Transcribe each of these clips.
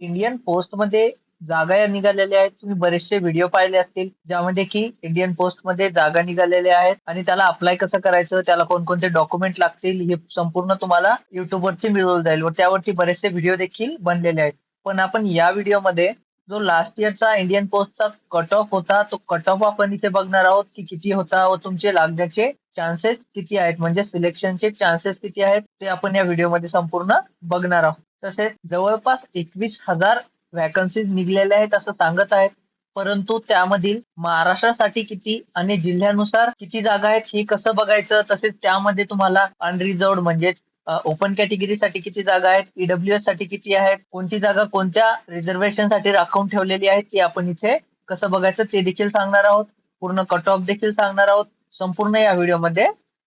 Indian पोस्टमध्ये जागा या निघालेल्या आहेत. तुम्ही बरेचसे व्हिडिओ पाहिले असतील ज्यामध्ये की इंडियन पोस्टमध्ये जागा निघालेल्या आहेत आणि त्याला अप्लाय कसं करायचं त्याला कोणकोणते डॉक्युमेंट लागतील हे संपूर्ण तुम्हाला युट्यूबवरती मिळवलं मिळून जाईल व त्यावरती बरेचसे व्हिडिओ देखील बनलेले आहेत. पण आपण या व्हिडिओमध्ये जो लास्ट इयरचा इंडियन पोस्टचा कट ऑफ होता तो कट ऑफ आपण इथे बघणार आहोत की किती होता व तुमचे लागण्याचे चान्सेस किती आहेत म्हणजे सिलेक्शनचे चान्सेस किती आहेत ते आपण या व्हिडिओमध्ये संपूर्ण बघणार आहोत. तसेच जवळपास एकवीस हजार वॅकन्सीज निघलेल्या आहेत असं सांगत आहेत. परंतु त्यामधील महाराष्ट्रासाठी किती आणि जिल्ह्यानुसार किती जागा आहेत हे कसं बघायचं? तसेच त्यामध्ये तुम्हाला अनरिझर्व म्हणजेच ओपन कॅटेगरीसाठी किती जागा आहेत ईडब्ल्यू एससाठी किती आहेत कोणती जागा कोणत्या रिझर्वेशनसाठी राखून ठेवलेली आहे ती आपण इथे कसं बघायचं ते देखील सांगणार आहोत. पूर्ण कट ऑफ देखील सांगणार आहोत. संपूर्ण या व्हिडिओमध्ये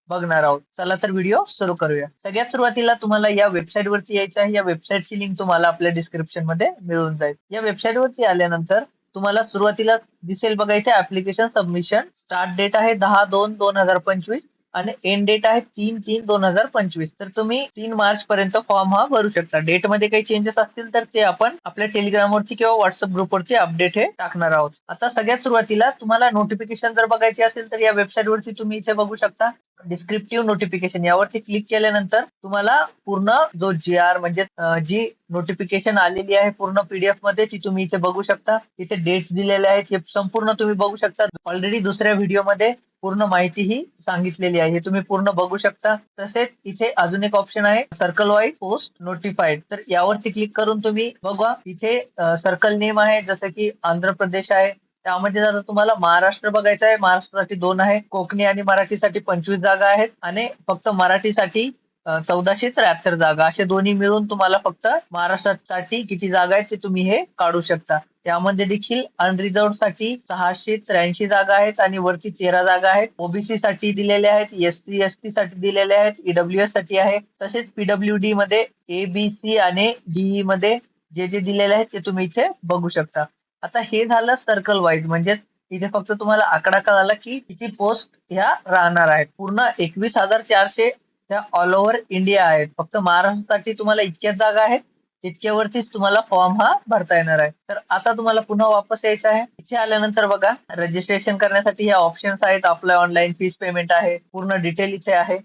बघणार आहोत. चला तर व्हिडिओ सुरू करूया. सगळ्यात सुरुवातीला तुम्हाला या वेबसाईट वरती यायचं आहे. या वेबसाईटची लिंक तुम्हाला आपल्या डिस्क्रिप्शनमध्ये मिळून जाईल. या वेबसाईट वरती आल्यानंतर तुम्हाला सुरुवातीला दिसेल बघायचे ऍप्लिकेशन सबमिशन स्टार्ट डेट आहे दहा दोन दोन हजार पंचवीस. आणि एंड डेट आहे तीन तीन दोन हजार पंचवीस. तर तुम्ही तीन मार्च पर्यंत फॉर्म हा भरू शकता. डेटमध्ये काही चेंजेस असतील तर ते आपण आपल्या टेलिग्रामवरती किंवा व्हॉट्सअप ग्रुपवरती अपडेट हे टाकणार आहोत. आता सगळ्यात सुरुवातीला तुम्हाला नोटिफिकेशन जर बघायची असेल तर या वेबसाईटवरती तुम्ही इथे बघू शकता. डिस्क्रिप्टिव्ह नोटिफिकेशन यावरती क्लिक केल्यानंतर तुम्हाला पूर्ण जो म्हणजे, जी आर म्हणजे जी नोटिफिकेशन आलेली आहे पूर्ण पीडीएफमध्ये ती तुम्ही इथे बघू शकता. इथे डेट्स दिलेले आहेत. हे संपूर्ण तुम्ही बघू शकता. ऑलरेडी दुसऱ्या व्हिडिओमध्ये पूर्ण माहिती ही सांगितलेली आहे. हे तुम्ही पूर्ण बघू शकता. तसेच इथे अजून एक ऑप्शन आहे सर्कल वाईज पोस्ट नोटिफाईड तर यावरती क्लिक करून तुम्ही बघा. इथे सर्कल नेम आहे जसं की आंध्र प्रदेश आहे. त्यामध्ये जर तुम्हाला महाराष्ट्र बघायचं आहे महाराष्ट्रासाठी दोन आहे. कोकणी आणि मराठीसाठी पंचवीस जागा आहेत. आणि फक्त मराठीसाठी चौदाशे त्र्याहत्तर जागा. असे दोन्ही मिळून तुम्हाला फक्त महाराष्ट्रासाठी किती जागा आहेत ते तुम्ही हे काढू शकता. त्यामध्ये देखील अनरिझर्वसाठी सहाशे त्र्याऐंशी जागा आहेत आणि वरती तेरा जागा आहेत. ओबीसी साठी दिलेल्या आहेत एस सी एस टी साठी दिलेल्या आहेत ईडब्ल्यू एससाठी आहे. तसेच पीडब्ल्यू डी मध्ये ए बी सी आणि डीई मध्ये जे जे दिलेले आहेत ते तुम्ही इथे बघू शकता. आता हे झालं सर्कल वाईज म्हणजे इथे फक्त तुम्हाला आकडा कळाला की किती पोस्ट ह्या राहणार आहेत. पूर्ण एकवीस हजार चारशे त्या ऑल ओव्हर इंडिया आहेत. फक्त महाराष्ट्रासाठी तुम्हाला इतक्याच जागा आहेत तितक्यावरतीच तुम्हाला फॉर्म हा भरता येणार आहे. तर आता तुम्हाला पुन्हा वापस यायचं आहे. इथे आल्यानंतर बघा रजिस्ट्रेशन करण्यासाठी ह्या ऑप्शन्स आहेत. आपलं ऑनलाईन फीस पेमेंट आहे. पूर्ण डिटेल इथे आहे.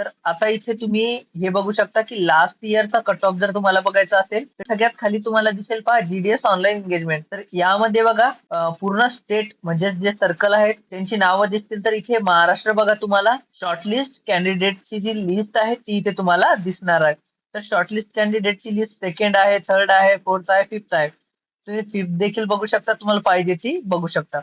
तर आता इथे तुम्ही हे बघू शकता की लास्ट इयरचा कट ऑफ जर तुम्हाला बघायचा असेल तर सगळ्यात खाली तुम्हाला दिसेल पहा जीडीएस ऑनलाईन एंगेजमेंट तर यामध्ये बघा पूर्ण स्टेट म्हणजे जे सर्कल आहेत त्यांची नावं दिसतील. तर इथे महाराष्ट्र बघा तुम्हाला शॉर्टलिस्ट कॅन्डिडेटची जी लिस्ट आहे ती इथे तुम्हाला दिसणार आहे. तर शॉर्टलिस्ट कॅन्डिडेटची लिस्ट सेकंड आहे थर्ड आहे फोर्थ आहे फिफ्थ आहे. तुम्ही फिफ्थ देखील बघू शकता तुम्हाला पाहिजे ती बघू शकता.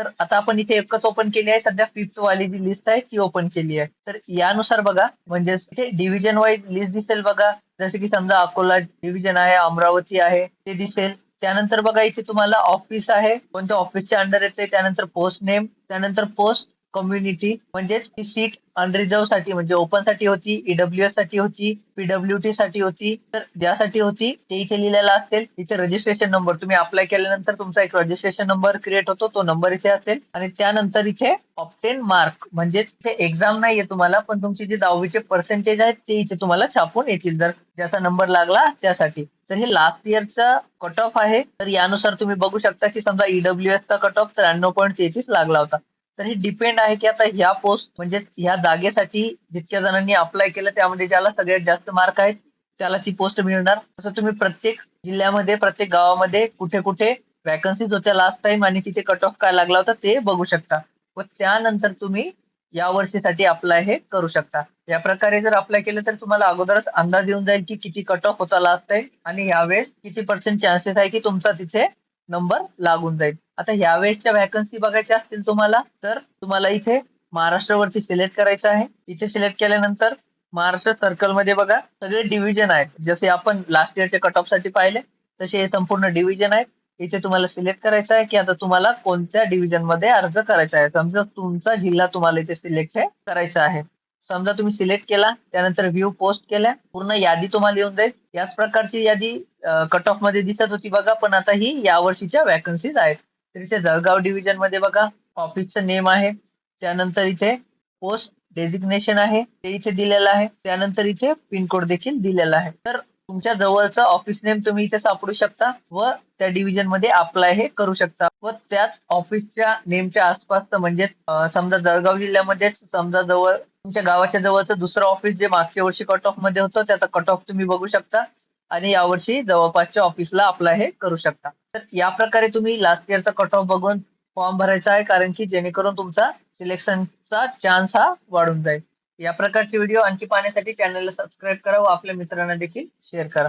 तर आता आपण इथे एकच ओपन केली आहे. सध्या फिफ्थ वाली जी लिस्ट आहे ती ओपन केली आहे. तर यानुसार बघा म्हणजे इथे डिव्हिजन वाईज लिस्ट दिसेल बघा. जसं की समजा अकोला डिव्हिजन आहे अमरावती आहे ते दिसेल. त्यानंतर बघा इथे तुम्हाला ऑफिस आहे. कोणत्या ऑफिसच्या अंडर येते? त्यानंतर पोस्ट नेम त्यानंतर पोस्ट कम्युनिटी म्हणजेच ती सीट अनरिझर्वसाठी म्हणजे ओपनसाठी होती ईडब्ल्यू एससाठी होती पीडब्ल्यूटी साठी होती. तर ज्यासाठी होती ते इथे लिहिलेला असेल. इथे रजिस्ट्रेशन नंबर तुम्ही अप्लाय केल्यानंतर तुमचा एक रजिस्ट्रेशन नंबर क्रिएट होतो तो नंबर इथे असेल. आणि त्यानंतर इथे ऑप्टेन मार्क म्हणजेच इथे एक्झाम नाहीये तुम्हाला पण तुमची जे दहावीचे पर्सेंटेज आहेत ते इथे तुम्हाला छापून येतील जर ज्याचा नंबर लागला त्यासाठी. तर हे लास्ट इयरचा कट ऑफ आहे. तर यानुसार तुम्ही बघू शकता की समजा ईडब्ल्यू एस चा कट ऑफ त्र्याण्णव पॉईंट तेहतीस लागला होता. तर हे डिपेंड आहे की आता ह्या पोस्ट म्हणजे ह्या जागेसाठी जितक्या जणांनी अप्लाय केलं त्यामध्ये ज्याला सगळ्यात जास्त मार्क आहेत त्याला ती पोस्ट मिळणार. तसं तुम्ही प्रत्येक जिल्ह्यामध्ये प्रत्येक गावामध्ये कुठे कुठे वॅकन्सीज होत्या लास्ट टाइम आणि तिथे कट ऑफ काय लागला होता ते बघू शकता. व त्यानंतर तुम्ही या वर्षीसाठी अप्लाय हे करू शकता. या प्रकारे जर अप्लाय केलं तर तुम्हाला अगोदरच अंदाज येऊन जाईल की किती कट ऑफ होता लास्ट टाइम आणि यावेळेस किती पर्सेंट चान्सेस आहे की तुमचा तिथे नंबर लागून जाईल. आता ह्या वेळेसच्या व्हॅकन्सी बघायच्या असतील तुम्हाला तर तुम्हाला इथे महाराष्ट्रावरती सिलेक्ट करायचं आहे. इथे सिलेक्ट केल्यानंतर महाराष्ट्र सर्कलमध्ये बघा सगळे डिव्हिजन आहेत. जसे आपण लास्ट इयरच्या कट ऑफसाठी पाहिले तसे हे संपूर्ण डिव्हिजन आहेत. इथे तुम्हाला सिलेक्ट करायचं आहे की आता तुम्हाला कोणत्या डिव्हिजनमध्ये अर्ज करायचा आहे. समजा तुमचा जिल्हा तुम्हाला इथे सिलेक्ट करायचा आहे. समजा तुम्ही सिलेक्ट केला त्यानंतर व्ह्यू पोस्ट केल्या पूर्ण यादी तुम्हाला येऊन जाईल. याच प्रकारची यादी कट ऑफमध्ये दिसत होती बघा पण आता ही यावर्षीच्या वॅकन्सीज आहेत. तर इथे जळगाव डिव्हिजनमध्ये बघा ऑफिसचं नेम आहे. त्यानंतर इथे पोस्ट डेजिग्नेशन आहे. ते इथे दिलेलं आहे. त्यानंतर इथे पिनकोड देखील दिलेला आहे. तर तुमच्या जवळचं ऑफिस नेम तुम्ही इथे सापडू शकता व त्या डिव्हिजनमध्ये अप्लाय हे करू शकता. व त्याच ऑफिसच्या नेमच्या आसपासचं म्हणजे समजा जळगाव जिल्ह्यामध्ये समजा जवळ तुमच्या गावाच्या जवळचं दुसरं ऑफिस जे मागच्या वर्षी कट ऑफमध्ये होतं त्याचा कट ऑफ तुम्ही बघू शकता. आणि यावर्षी जवळपासच्या ऑफिसला अप्लाय हे करू शकता. तर या प्रकारे तुम्ही लास्ट इयरचा कट ऑफ बघून फॉर्म भरायचा आहे कारण की जेणेकरून तुमचा सिलेक्शनचा चान्स हा वाढून जाईल. या प्रकारचे व्हिडिओ आणखी पाहण्यासाठी चॅनलला सबस्क्राईब करा व आपल्या मित्रांना देखील शेअर करा.